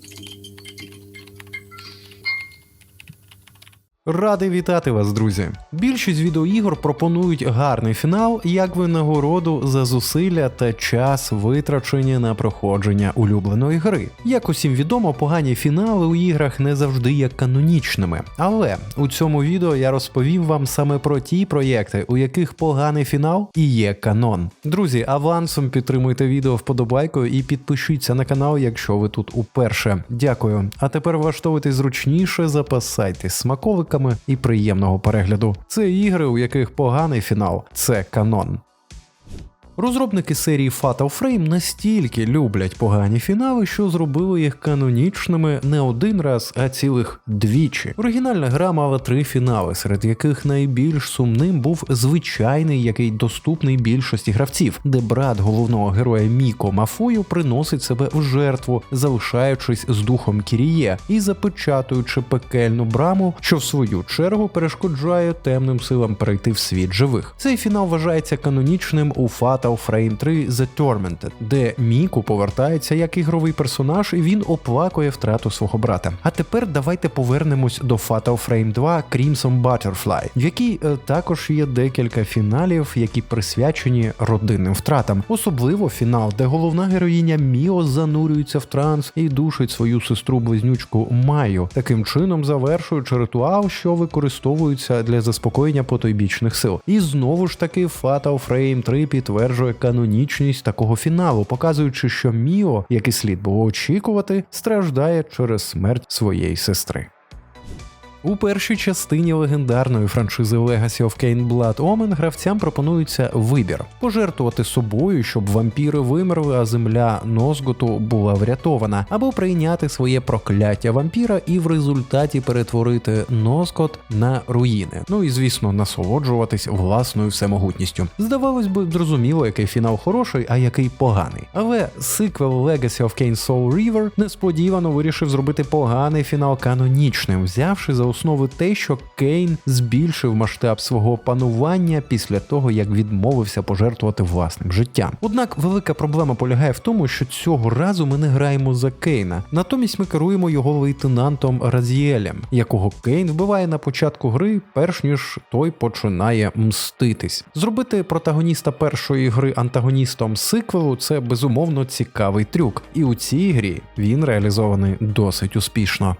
Thank you. Радий вітати вас, друзі. Більшість відеоігор пропонують гарний фінал як винагороду за зусилля та час витрачені на проходження улюбленої гри. Як усім відомо, погані фінали у іграх не завжди є канонічними. Але у цьому відео я розповім вам саме про ті проєкти, у яких поганий фінал і є канон. Друзі, авансом підтримуйте відео вподобайкою і підпишіться на канал, якщо ви тут уперше. Дякую. А тепер влаштовуйтесь зручніше, запасайтесь смаковиками і приємного перегляду. Це ігри, у яких поганий фінал це канон. Розробники серії Fatal Frame настільки люблять погані фінали, що зробили їх канонічними не один раз, а цілих двічі. Оригінальна гра мала три фінали, серед яких найбільш сумним був звичайний, який доступний більшості гравців, де брат головного героя Міко Мафою приносить себе в жертву, залишаючись з духом Кіріє і запечатуючи пекельну браму, що в свою чергу перешкоджає темним силам перейти в світ живих. Цей фінал вважається канонічним у Fatal Fatal Frame 3 The Tormented, де Міку повертається як ігровий персонаж, і він оплакує втрату свого брата. А тепер давайте повернемось до Fatal Frame 2 Crimson Butterfly, в якій е, також є декілька фіналів, які присвячені родинним втратам, особливо фінал, де головна героїня Міо занурюється в транс і душить свою сестру близнючку Маю, таким чином завершуючи ритуал, що використовується для заспокоєння потойбічних сил. І знову ж таки Fatal Frame 3 підтверджує підтверджує канонічність такого фіналу, показуючи, що Міо, як і слід було очікувати, страждає через смерть своєї сестри. У першій частині легендарної франшизи Legacy of Kain Blood Omen гравцям пропонується вибір пожертвувати собою, щоб вампіри вимерли, а земля Нозготу була врятована, або прийняти своє прокляття вампіра і в результаті перетворити Нозгот на руїни. Ну і звісно, насолоджуватись власною всемогутністю. Здавалось би, зрозуміло, який фінал хороший, а який поганий. Але сиквел Legacy of Kain Soul River несподівано вирішив зробити поганий фінал канонічним, взявши за основи те, що Кейн збільшив масштаб свого панування після того, як відмовився пожертвувати власним життям. Однак велика проблема полягає в тому, що цього разу ми не граємо за Кейна, натомість ми керуємо його лейтенантом Разіелем, якого Кейн вбиває на початку гри, перш ніж той починає мститись. Зробити протагоніста першої гри антагоністом сиквелу це безумовно цікавий трюк, і у цій грі він реалізований досить успішно.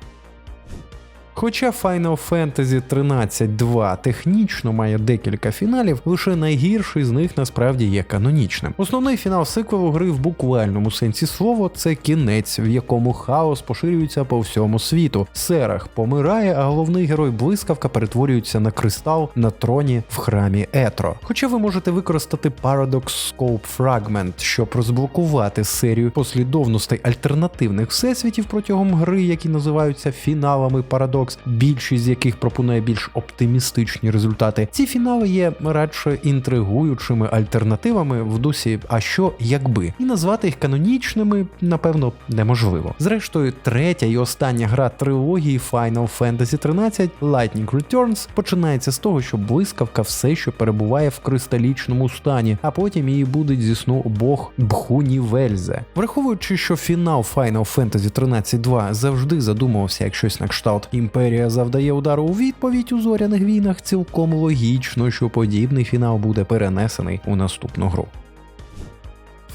Хоча Final Fantasy 13.2 технічно має декілька фіналів, лише найгірший з них насправді є канонічним. Основний фінал сиквелу гри в буквальному сенсі слова це кінець, в якому хаос поширюється по всьому світу. Серах помирає, а головний герой блискавка перетворюється на кристал на троні в храмі Етро. Хоча ви можете використати Paradox Scope Fragment, щоб розблокувати серію послідовностей альтернативних всесвітів протягом гри, які називаються фіналами Paradox, Paradox, більшість з яких пропонує більш оптимістичні результати. Ці фінали є радше інтригуючими альтернативами в дусі, а що якби, і назвати їх канонічними, напевно, неможливо. Зрештою, третя і остання гра трилогії Final Fantasy 13 Lightning Returns починається з того, що блискавка все, що перебуває в кристалічному стані, а потім її буде зі сну бог Бхуні Вельзе. Враховуючи, що фінал Final Fantasy 13.2 завжди задумувався як щось на кшталт імперії імперія завдає удару у відповідь у зоряних війнах, цілком логічно, що подібний фінал буде перенесений у наступну гру.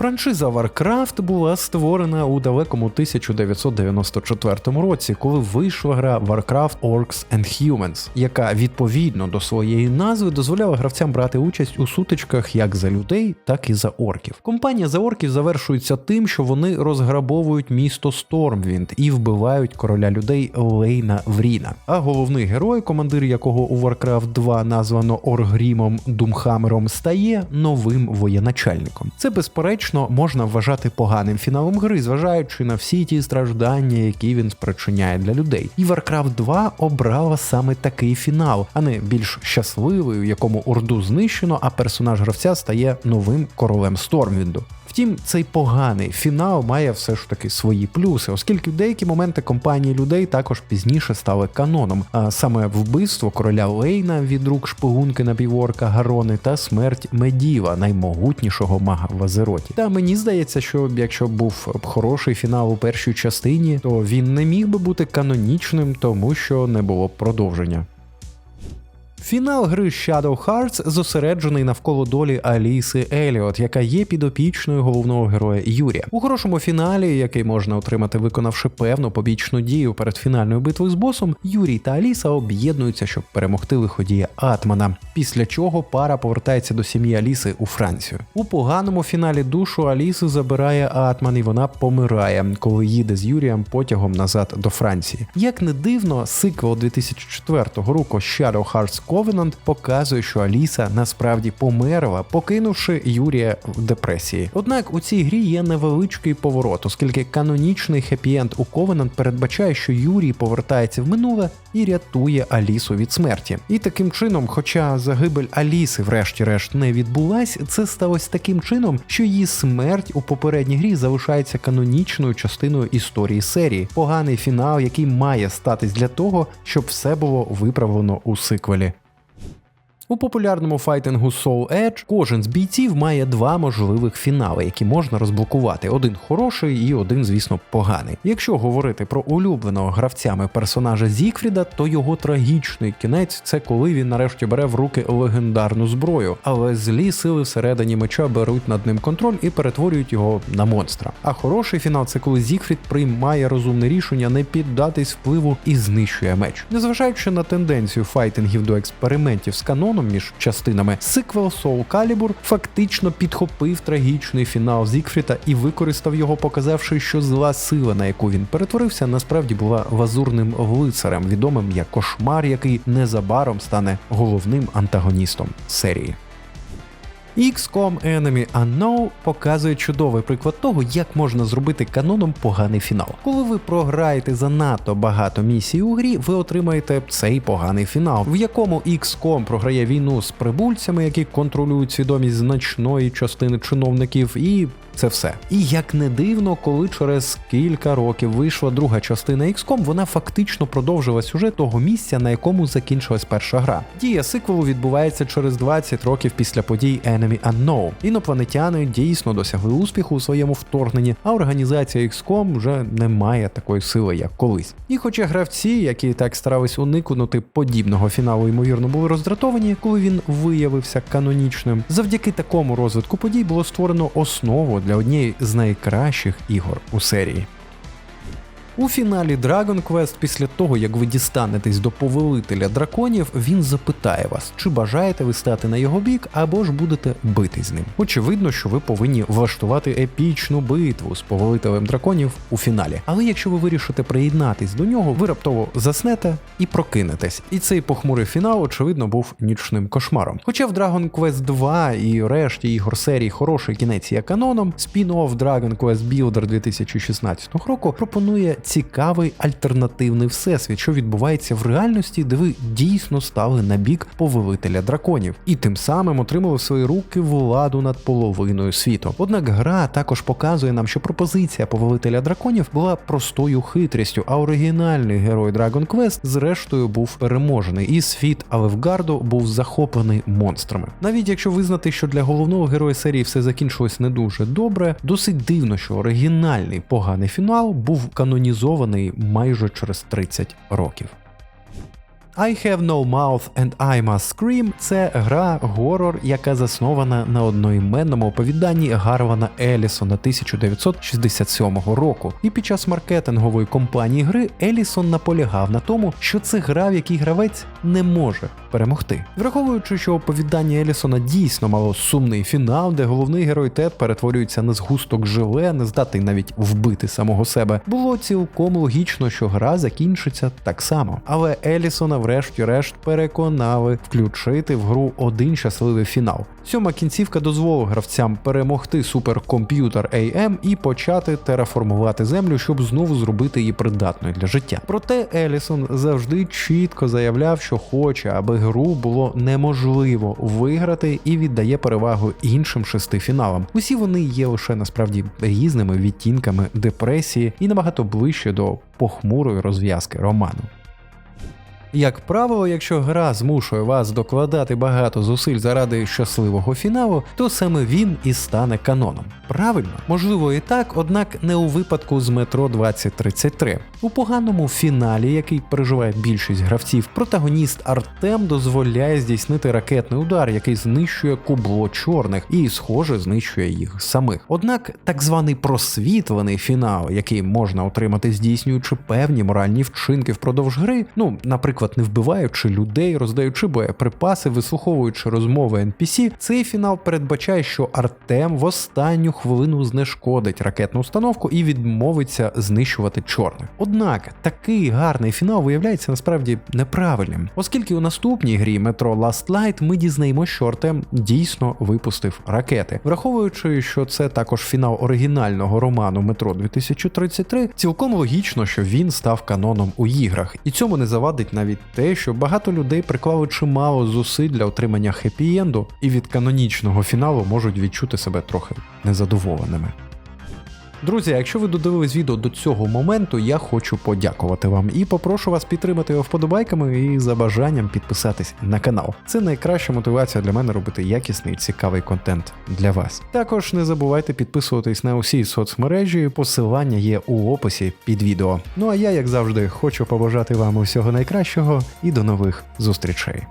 Франшиза Warcraft була створена у далекому 1994 році, коли вийшла гра Warcraft Orcs and Humans, яка відповідно до своєї назви дозволяла гравцям брати участь у сутичках як за людей, так і за орків. Компанія за орків завершується тим, що вони розграбовують місто Стормвінд і вбивають короля людей Лейна Вріна. А головний герой, командир якого у Warcraft 2 названо Оргрімом Думхамером, стає новим воєначальником. Це безперечно фактично можна вважати поганим фіналом гри, зважаючи на всі ті страждання, які він спричиняє для людей. І Warcraft 2 обрала саме такий фінал, а не більш щасливий, у якому орду знищено, а персонаж гравця стає новим королем Стормвінду. Втім, цей поганий фінал має все ж таки свої плюси, оскільки в деякі моменти компанії людей також пізніше стали каноном, а саме вбивство короля Лейна від рук шпигунки напіворка Гарони та смерть Медіва, наймогутнішого мага в Азероті. Та мені здається, що якщо був хороший фінал у першій частині, то він не міг би бути канонічним, тому що не було б продовження. Фінал гри Shadow Hearts зосереджений навколо долі Аліси Еліот, яка є підопічною головного героя Юрія. У хорошому фіналі, який можна отримати, виконавши певну побічну дію перед фінальною битвою з босом, Юрій та Аліса об'єднуються, щоб перемогти лиходія Атмана. Після чого пара повертається до сім'ї Аліси у Францію. У поганому фіналі душу Аліси забирає Атман, і вона помирає, коли їде з Юрієм потягом назад до Франції. Як не дивно, сиквел 2004 року Shadow Hearts Covenant показує, що Аліса насправді померла, покинувши Юрія в депресії. Однак у цій грі є невеличкий поворот, оскільки канонічний хеппі-енд у Covenant передбачає, що Юрій повертається в минуле і рятує Алісу від смерті. І таким чином, хоча загибель Аліси, врешті-решт, не відбулась, це сталося таким чином, що її смерть у попередній грі залишається канонічною частиною історії серії. Поганий фінал, який має статись для того, щоб все було виправлено у сиквелі. У популярному файтингу Soul Edge кожен з бійців має два можливих фінали, які можна розблокувати: один хороший і один, звісно, поганий. Якщо говорити про улюбленого гравцями персонажа Зікфріда, то його трагічний кінець це коли він нарешті бере в руки легендарну зброю, але злі сили всередині меча беруть над ним контроль і перетворюють його на монстра. А хороший фінал це коли Зікфрід приймає розумне рішення не піддатись впливу і знищує меч. Незважаючи на тенденцію файтингів до експериментів з каноном між частинами, сиквел Soul Calibur фактично підхопив трагічний фінал Зікфріта і використав його, показавши, що зла сила, на яку він перетворився, насправді була лазурним лицарем, відомим як кошмар, який незабаром стане головним антагоністом серії. XCOM Enemy Unknown показує чудовий приклад того, як можна зробити каноном поганий фінал. Коли ви програєте занадто багато місій у грі, ви отримаєте цей поганий фінал, в якому XCOM програє війну з прибульцями, які контролюють свідомість значної частини чиновників, і це все. І як не дивно, коли через кілька років вийшла друга частина XCOM, вона фактично продовжила сюжет того місця, на якому закінчилась перша гра. Дія сиквелу відбувається через 20 років після подій Enemy Unknown. Інопланетяни дійсно досягли успіху у своєму вторгненні, а організація XCOM вже не має такої сили, як колись. І хоча гравці, які так старались уникнути подібного фіналу, ймовірно, були роздратовані, коли він виявився канонічним, завдяки такому розвитку подій було створено основу для однієї з найкращих ігор у серії. У фіналі Dragon Quest, після того як ви дістанетесь до повелителя драконів, він запитає вас, чи бажаєте ви стати на його бік, або ж будете бити з ним. Очевидно, що ви повинні влаштувати епічну битву з повелителем драконів у фіналі. Але якщо ви вирішите приєднатись до нього, ви раптово заснете і прокинетесь. І цей похмурий фінал, очевидно, був нічним кошмаром. Хоча в Dragon Quest 2 і решті ігор серії хороший кінець є каноном, спін-офф Dragon Quest Builder 2016 року пропонує цікавий альтернативний всесвіт, що відбувається в реальності, де ви дійсно стали на бік повелителя драконів, і тим самим отримали в свої руки владу над половиною світу. Однак гра також показує нам, що пропозиція повелителя драконів була простою хитрістю, а оригінальний герой Dragon Quest зрештою був переможений, і світ Алевгарду був захоплений монстрами. Навіть якщо визнати, що для головного героя серії все закінчилось не дуже добре, досить дивно, що оригінальний поганий фінал був канонізований екранізований майже через 30 років. I Have No Mouth and I Must Scream це гра горор, яка заснована на одноіменному оповіданні Гарвана Елісона 1967 року. І під час маркетингової кампанії гри Елісон наполягав на тому, що це гра, в якій гравець не може перемогти. Враховуючи, що оповідання Елісона дійсно мало сумний фінал, де головний герой Тед перетворюється на згусток желе, не здатний навіть вбити самого себе, було цілком логічно, що гра закінчиться так само. Але Елісона врешті-решт переконали включити в гру один щасливий фінал. Сьома кінцівка дозволила гравцям перемогти суперкомп'ютер AM і почати тераформувати землю, щоб знову зробити її придатною для життя. Проте Елісон завжди чітко заявляв, що хоче, аби гру було неможливо виграти і віддає перевагу іншим шести фіналам. Усі вони є лише насправді різними відтінками депресії і набагато ближче до похмурої розв'язки роману. Як правило, якщо гра змушує вас докладати багато зусиль заради щасливого фіналу, то саме він і стане каноном. Правильно, можливо і так, однак не у випадку з метро 2033. У поганому фіналі, який переживає більшість гравців, протагоніст Артем дозволяє здійснити ракетний удар, який знищує кубло чорних і, схоже, знищує їх самих. Однак так званий просвітлений фінал, який можна отримати, здійснюючи певні моральні вчинки впродовж гри, ну, наприклад, не вбиваючи людей, роздаючи боєприпаси, вислуховуючи розмови NPC, цей фінал передбачає, що Артем в останню хвилину знешкодить ракетну установку і відмовиться знищувати чорних. Однак такий гарний фінал виявляється насправді неправильним, оскільки у наступній грі Metro Last Light ми дізнаємося, що Артем дійсно випустив ракети, враховуючи, що це також фінал оригінального роману Метро 2033, цілком логічно, що він став каноном у іграх, і цьому не завадить навіть те, що багато людей приклали чимало зусиль для отримання хеппі-енду, і від канонічного фіналу можуть відчути себе трохи незадоволеними. Друзі, якщо ви додивились відео до цього моменту, я хочу подякувати вам і попрошу вас підтримати його вподобайками і за бажанням підписатись на канал. Це найкраща мотивація для мене робити якісний цікавий контент для вас. Також не забувайте підписуватись на усі соцмережі, посилання є у описі під відео. Ну а я, як завжди, хочу побажати вам усього найкращого і до нових зустрічей.